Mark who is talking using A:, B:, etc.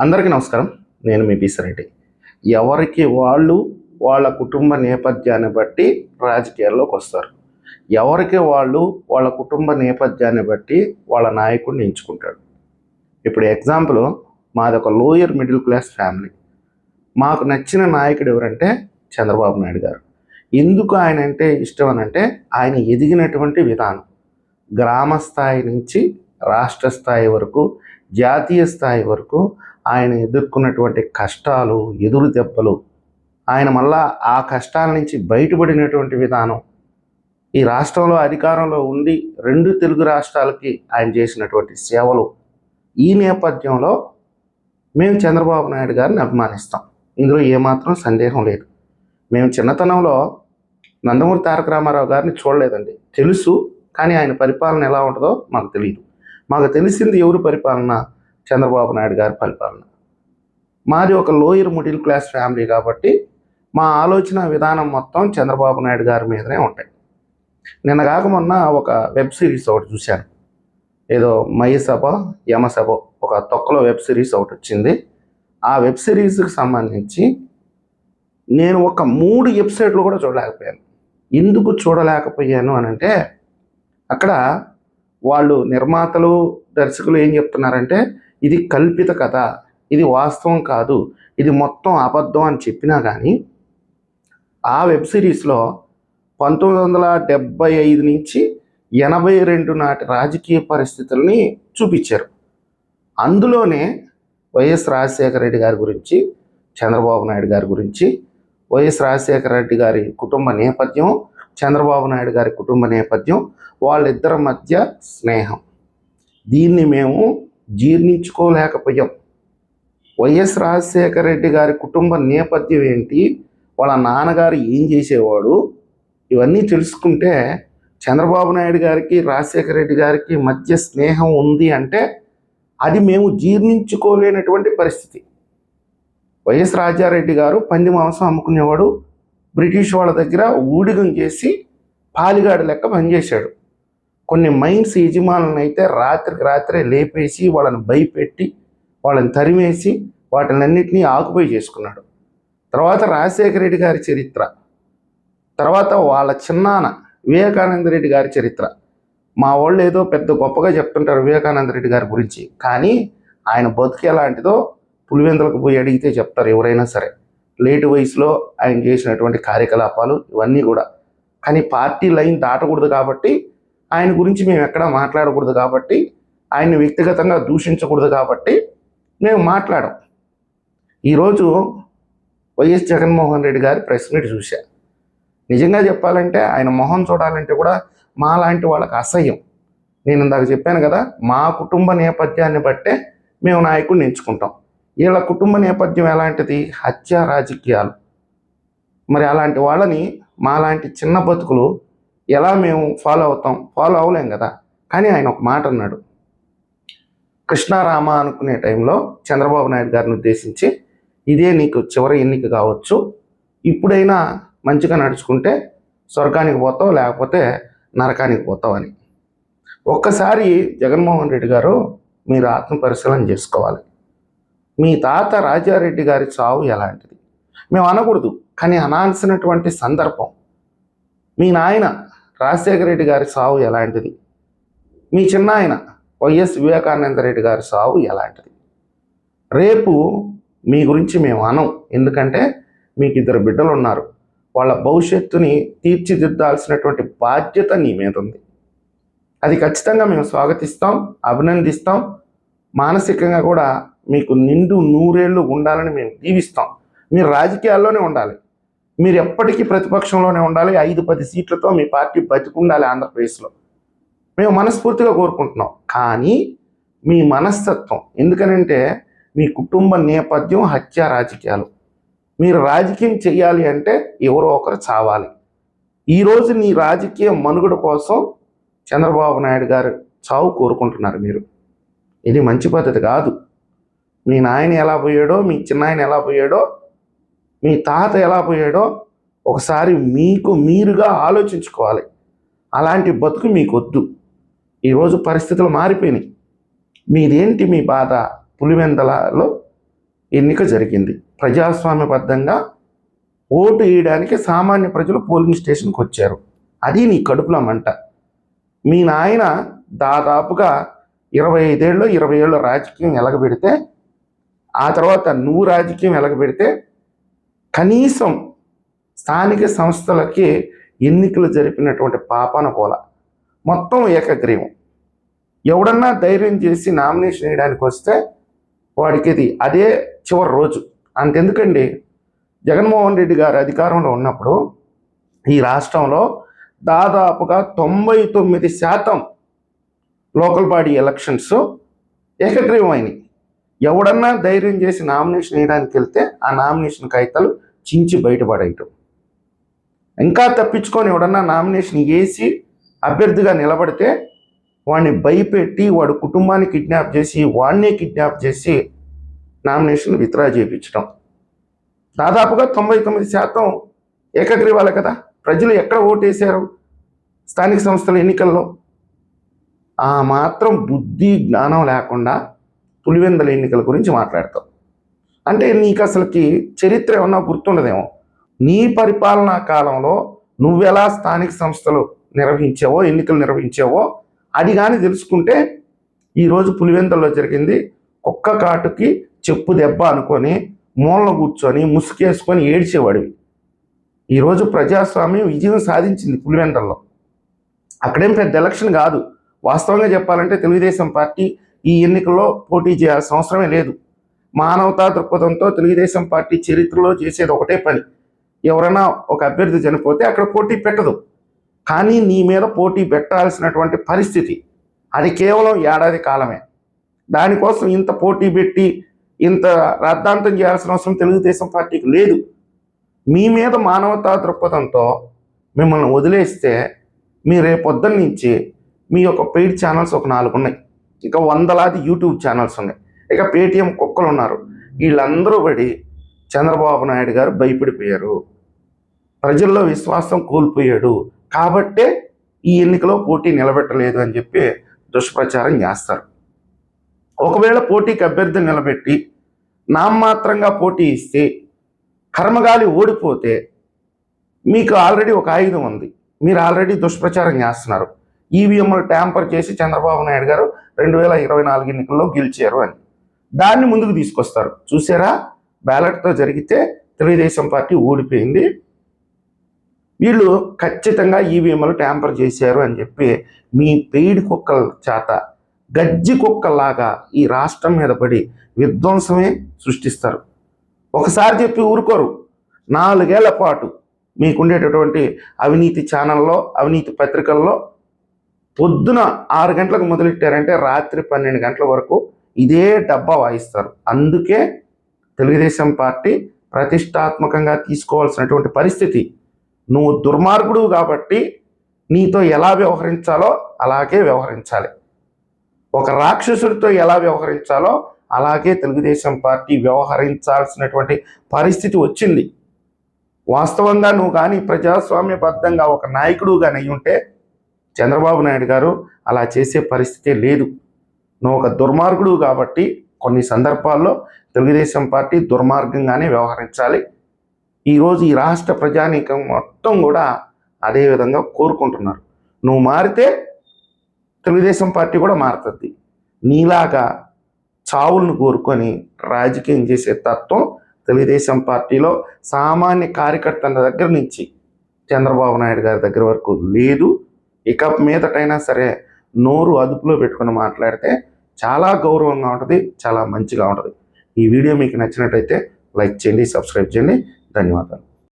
A: అందరికీ నమస్కారం. నేను మీ పీసరెడ్డి ఎవరికి వాళ్ళు వాళ్ళ కుటుంబ నేపథ్యాన్ని బట్టి రాజకీయాల్లోకి వస్తారు. ఎవరికి వాళ్ళు వాళ్ళ కుటుంబ నేపథ్యాన్ని బట్టి వాళ్ళ నాయకుడిని ఎంచుకుంటాడు. ఇప్పుడు ఎగ్జాంపుల్ మాది ఒక లోయర్ మిడిల్ క్లాస్ ఫ్యామిలీ. మాకు నచ్చిన నాయకుడు ఎవరంటే చంద్రబాబు నాయుడు గారు. ఎందుకు ఆయన అంటే ఇష్టం అని అంటే ఆయన ఎదిగినటువంటి విధానం. గ్రామ స్థాయి నుంచి రాష్ట్ర స్థాయి వరకు జాతీయ స్థాయి వరకు ఆయన ఎదుర్కొన్నటువంటి కష్టాలు ఎదురు దెబ్బలు ఆయన మళ్ళా ఆ కష్టాల నుంచి బయటపడినటువంటి విధానం ఈ రాష్ట్రంలో అధికారంలో ఉండి రెండు తెలుగు రాష్ట్రాలకి ఆయన చేసినటువంటి సేవలు ఈ నేపథ్యంలో మేము చంద్రబాబు నాయుడు గారిని అభిమానిస్తాం. ఇందులో ఏమాత్రం సందేహం లేదు. మేము చిన్నతనంలో నందమూరి తారక రామారావు గారిని చూడలేదండి. తెలుసు కానీ ఆయన పరిపాలన ఎలా ఉంటుందో మాకు తెలియదు మాకు తెలిసింది ఎవరు పరిపాలన? చంద్రబాబు నాయుడు గారి పరిపాలన. మాది ఒక లోయర్ మిడిల్ క్లాస్ ఫ్యామిలీ కాబట్టి మా ఆలోచన విధానం మొత్తం చంద్రబాబు నాయుడు గారి మీదనే ఉంటాయి. నిన్న కాక మొన్న ఒక వెబ్ సిరీస్ ఒకటి చూశాను. ఏదో మయసభ యమసభ ఒక తొక్కలో వెబ్ సిరీస్ ఒకటి వచ్చింది. ఆ వెబ్ సిరీస్కి సంబంధించి నేను ఒక మూడు ఎపిసోడ్లు కూడా చూడలేకపోయాను. ఎందుకు చూడలేకపోయాను అని అంటే అక్కడ వాళ్ళు నిర్మాతలు దర్శకులు ఏం చెప్తున్నారంటే ఇది కల్పిత కథ. ఇది వాస్తవం కాదు. ఇది మొత్తం అబద్ధం అని చెప్పినా కానీ ఆ వెబ్ సిరీస్లో పంతొమ్మిది వందల డెబ్బై ఐదు నుంచి ఎనభై రెండు నాటి రాజకీయ పరిస్థితుల్ని చూపించారు అందులోనే వైఎస్ రాజశేఖర రెడ్డి గారి గురించి చంద్రబాబు నాయుడు గారి గురించి వైఎస్ రాజశేఖర రెడ్డి గారి కుటుంబ నేపథ్యం చంద్రబాబు నాయుడు గారి కుటుంబ నేపథ్యం వాళ్ళిద్దరి మధ్య స్నేహం. దీన్ని మేము జీర్ణించుకోలేకపోయాం. వైఎస్ రాజశేఖర రెడ్డి గారి కుటుంబ నేపథ్యం ఏంటి? వాళ్ళ నాన్నగారు ఏం చేసేవాడు? ఇవన్నీ తెలుసుకుంటే చంద్రబాబు నాయుడు గారికి రాజశేఖర రెడ్డి గారికి మధ్య స్నేహం ఉంది అంటే అది మేము జీర్ణించుకోలేనటువంటి పరిస్థితి. వైఎస్ రాజారెడ్డి గారు పంది మాంసం అమ్ముకునేవాడు. బ్రిటిష్ వాళ్ళ దగ్గర ఊడిగం చేసి పాలిగాడు లెక్క పనిచేశాడు. కొన్ని మైండ్స్ యజమానులను అయితే రాత్రికి రాత్రే లేపేసి వాళ్ళని భయపెట్టి వాళ్ళని తరిమేసి వాటినన్నింటినీ ఆకుపై చేసుకున్నాడు. తర్వాత రాజశేఖర రెడ్డి గారి చరిత్ర. తర్వాత వాళ్ళ చిన్నాన వివేకానంద రెడ్డి గారి చరిత్ర. మా వాళ్ళు ఏదో పెద్ద గొప్పగా చెప్తుంటారు వివేకానంద రెడ్డి గారి గురించి. కానీ ఆయన బతుకు ఎలాంటిదో పులివెందులకు పోయి అడిగితే చెప్తారు ఎవరైనా సరే. లేటు వయసులో ఆయన చేసినటువంటి కార్యకలాపాలు ఇవన్నీ కూడా. కానీ పార్టీ లైన్ దాటకూడదు కాబట్టి ఆయన గురించి మేము ఎక్కడ మాట్లాడకూడదు కాబట్టి ఆయన్ని వ్యక్తిగతంగా దూషించకూడదు కాబట్టి మేము మాట్లాడం ఈరోజు వైఎస్ జగన్మోహన్ రెడ్డి గారి ప్రెస్ మీట్ చూశా. నిజంగా చెప్పాలంటే ఆయన మొహం చూడాలంటే కూడా మా లాంటి వాళ్ళకి అసహ్యం. నేను ఇందాక చెప్పాను కదా మా కుటుంబ నేపథ్యాన్ని బట్టే మేము నాయకుడిని ఎంచుకుంటాం. వీళ్ళ కుటుంబ నేపథ్యం ఎలాంటిది? హత్య రాజకీయాలు. మరి అలాంటి వాళ్ళని మాలాంటి చిన్న బతుకులు ఎలా మేము ఫాలో అవుతాం? ఫాలో అవ్వలేం కదా? కానీ ఆయన ఒక మాట అన్నాడు. కృష్ణారామ అనుకునే టైంలో చంద్రబాబు నాయుడు గారిని ఉద్దేశించి ఇదే నీకు చివరి ఎన్నిక కావచ్చు. ఇప్పుడైనా మంచిగా నడుచుకుంటే స్వర్గానికి పోతావు లేకపోతే నరకానికి పోతావు అని. ఒక్కసారి జగన్మోహన్ రెడ్డి గారు మీరు ఆత్మ పరిశీలన చేసుకోవాలి. మీ తాత రాజారెడ్డి గారి చావు ఎలాంటిది? మేము అనకూడదు కానీ అనాల్సినటువంటి సందర్భం. మీ నాయన రాజశేఖర రెడ్డి గారి సావు ఎలాంటిది? మీ చిన్నాయన వైఎస్ వివేకానంద రెడ్డి గారి సావు ఎలాంటిది? రేపు మీ గురించి మేము అనం ఎందుకంటే మీకు ఇద్దరు బిడ్డలు ఉన్నారు వాళ్ళ భవిష్యత్తుని తీర్చిదిద్దాల్సినటువంటి బాధ్యత నీ మీద ఉంది అది ఖచ్చితంగా మేము స్వాగతిస్తాం అభినందిస్తాం. మానసికంగా కూడా మీకు నిండు నూరేళ్ళు ఉండాలని మేము దీవిస్తాం. మీరు రాజకీయాల్లోనే ఉండాలి. మీరు ఎప్పటికీ ప్రతిపక్షంలోనే ఉండాలి. ఐదు పది సీట్లతో మీ పార్టీ బతికుండాలి ఆంధ్రప్రదేశ్లో. మేము మనస్ఫూర్తిగా కోరుకుంటున్నాం. కానీ మీ మనస్తత్వం ఎందుకనంటే మీ కుటుంబ నేపథ్యం హత్య రాజకీయాలు. మీరు రాజకీయం చేయాలి అంటే ఎవరో ఒకరు చావాలి. ఈరోజు నీ రాజకీయ మనుగడ కోసం చంద్రబాబు నాయుడు గారు చావు కోరుకుంటున్నారు మీరు. ఇది మంచి పద్ధతి కాదు. మీ నాయన ఎలా పోయాడో మీ చిన్నాయన ఎలా పోయాడో మీ తాత ఎలా పోయాడో ఒకసారి మీకు మీరుగా ఆలోచించుకోవాలి. అలాంటి బతుకు మీకు వద్దు ఈరోజు పరిస్థితులు మారిపోయినాయి. మీదేంటి మీ బాధ? పులివెందలలో ఎన్నిక జరిగింది. ప్రజాస్వామ్యబద్ధంగా ఓటు వేయడానికి సామాన్య ప్రజలు పోలింగ్ స్టేషన్కి వచ్చారు. అది నీ కడుపులో మంట. మీ నాయన దాదాపుగా ఇరవై ఐదేళ్ళు ఇరవై ఏళ్ళు రాజకీయం ఎలగబెడితే ఆ తర్వాత నువ్వు రాజకీయం ఎలగబెడితే కనీసం స్థానిక సంస్థలకి ఎన్నికలు జరిపినటువంటి పాపన పోల. మొత్తం ఏకగ్రీవం. ఎవడన్నా ధైర్యం చేసి నామినేషన్ వేయడానికి వస్తే వాడికి ఇది అదే చివరి రోజు. అంతెందుకండి? జగన్మోహన్ రెడ్డి గారు అధికారంలో ఉన్నప్పుడు ఈ రాష్ట్రంలో దాదాపుగా తొంభై తొమ్మిది శాతం లోకల్ బాడీ ఎలక్షన్స్ ఏకగ్రీవమైనవి ఎవడన్నా ధైర్యం చేసి నామినేషన్ వేయడానికి వెళ్తే ఆ నామినేషన్ కాగితాలు చించి బయటపడేయటం. ఇంకా తప్పించుకొని ఎవడన్నా నామినేషన్ వేసి అభ్యర్థిగా నిలబడితే వాడిని భయపెట్టి వాడు కుటుంబాన్ని కిడ్నాప్ చేసి వాడినే కిడ్నాప్ చేసి నామినేషన్ విత్డ్రా చేయించడం దాదాపుగా తొంభై తొమ్మిది శాతం ఏకగ్రీవాలే కదా. ప్రజలు ఎక్కడ ఓటేశారు? స్థానిక సంస్థల ఎన్నికల్లో. ఆ మాత్రం బుద్ధి జ్ఞానం లేకుండా పులివెందల ఎన్నికల గురించి మాట్లాడతావు అంటే నీకు అసలుకి చరిత్ర ఏమన్నా గుర్తుండదేమో? నీ పరిపాలనా కాలంలో నువ్వెలా స్థానిక సంస్థలు నిర్వహించావో ఎన్నికలు నిర్వహించావో అది కానీ తెలుసుకుంటే ఈరోజు పులివెందుల్లో జరిగింది కుక్క కాటుకి చెప్పు దెబ్బ అనుకొని మూలన కూర్చొని ముసుకేసుకొని ఏడ్చేవాడివి. ఈరోజు ప్రజాస్వామ్యం విజయం సాధించింది పులివెందల్లో. అక్కడేం పెద్ద ఎలక్షన్ కాదు. వాస్తవంగా చెప్పాలంటే తెలుగుదేశం పార్టీ ఈ ఎన్నికల్లో పోటీ చేయాల్సిన అవసరమే లేదు. మానవతా దృక్పథంతో తెలుగుదేశం పార్టీ చరిత్రలో చేసేది ఒకటే పని. ఎవరైనా ఒక అభ్యర్థి చనిపోతే అక్కడ పోటీ పెట్టదు. కానీ నీ మీద పోటీ పెట్టాల్సినటువంటి పరిస్థితి అది కేవలం ఏడాది కాలమే. దానికోసం ఇంత పోటీ పెట్టి ఇంత రద్దాంతం చేయాల్సిన అవసరం తెలుగుదేశం పార్టీకి లేదు. మీ మీద మానవతా దృక్పథంతో మిమ్మల్ని వదిలేస్తే మీ రేపొద్దున నుంచి మీ యొక్క పెయిడ్ ఛానల్స్ ఒక నాలుగు ఉన్నాయి ఇంకా వందలాది యూట్యూబ్ ఛానల్స్ ఉన్నాయి. ఇక పేటిఎం కుక్కలు ఉన్నారు వీళ్ళందరూ పడి చంద్రబాబు నాయుడు గారు భయపడిపోయారు. ప్రజల్లో విశ్వాసం కోల్పోయాడు. కాబట్టే ఈ ఎన్నికలో పోటీ నిలబెట్టలేదు అని చెప్పి దుష్ప్రచారం చేస్తారు. ఒకవేళ పోటీకి అభ్యర్థి నిలబెట్టి నామమాత్రంగా పోటీ ఇస్తే కర్మగాలి ఓడిపోతే మీకు ఆల్రెడీ ఒక ఆయుధం ఉంది. మీరు ఆల్రెడీ దుష్ప్రచారం చేస్తున్నారు. ఈవీఎంలు ట్యాంపర్ చేసి చంద్రబాబు నాయుడు గారు రెండు వేల ఇరవై నాలుగు ఎన్నికల్లో గెలిచారు అని. దాన్ని ముందుకు తీసుకొస్తారు. చూసారా? బ్యాలెట్తో జరిగితే తెలుగుదేశం పార్టీ ఓడిపోయింది. వీళ్ళు ఖచ్చితంగా ఈవీఎంలు ట్యాంపర్ చేశారు అని చెప్పి మీ పెయిడ్ కుక్కల చేత గజ్జి కుక్కల్లాగా ఈ రాష్ట్రం మీద పడి విధ్వంసమే సృష్టిస్తారు. ఒకసారి చెప్పి ఊరుకోరు. నాలుగేళ్ళ పాటు మీకుండేటటువంటి అవినీతి ఛానల్లో అవినీతి పత్రికల్లో పొద్దున ఆరు గంటలకు మొదలెట్టారంటే రాత్రి పన్నెండు గంటల వరకు ఇదే డబ్బా వాయిస్తారు. అందుకే తెలుగుదేశం పార్టీ ప్రతిష్టాత్మకంగా తీసుకోవాల్సినటువంటి పరిస్థితి. నువ్వు దుర్మార్గుడు కాబట్టి నీతో ఎలా వ్యవహరించాలో అలాగే వ్యవహరించాలి. ఒక రాక్షసుడితో ఎలా వ్యవహరించాలో అలాగే తెలుగుదేశం పార్టీ వ్యవహరించాల్సినటువంటి పరిస్థితి వచ్చింది. వాస్తవంగా నువ్వు కానీ ప్రజాస్వామ్యబద్ధంగా ఒక నాయకుడు కానీ ఉంటే చంద్రబాబు నాయుడు గారు అలా చేసే పరిస్థితే లేదు. నువ్వు ఒక దుర్మార్గుడు కాబట్టి కొన్ని సందర్భాల్లో తెలుగుదేశం పార్టీ దుర్మార్గంగానే వ్యవహరించాలి. ఈరోజు ఈ రాష్ట్ర ప్రజానీకం మొత్తం కూడా అదే విధంగా కోరుకుంటున్నారు. నువ్వు మారితే తెలుగుదేశం పార్టీ కూడా మారుతుంది. నీలాగా చావులను కోరుకొని రాజకీయం చేసే తత్వం తెలుగుదేశం పార్టీలో సామాన్య కార్యకర్తల దగ్గర నుంచి చంద్రబాబు నాయుడు గారి దగ్గర వరకు లేదు. ఇక మీదటైనా సరే నోరు అదుపులో పెట్టుకుని మాట్లాడితే చాలా గౌరవంగా ఉంటుంది చాలా మంచిగా ఉంటుంది. ఈ వీడియో మీకు నచ్చినట్టయితే లైక్ చేయండి సబ్స్క్రైబ్ చేయండి. ధన్యవాదాలు.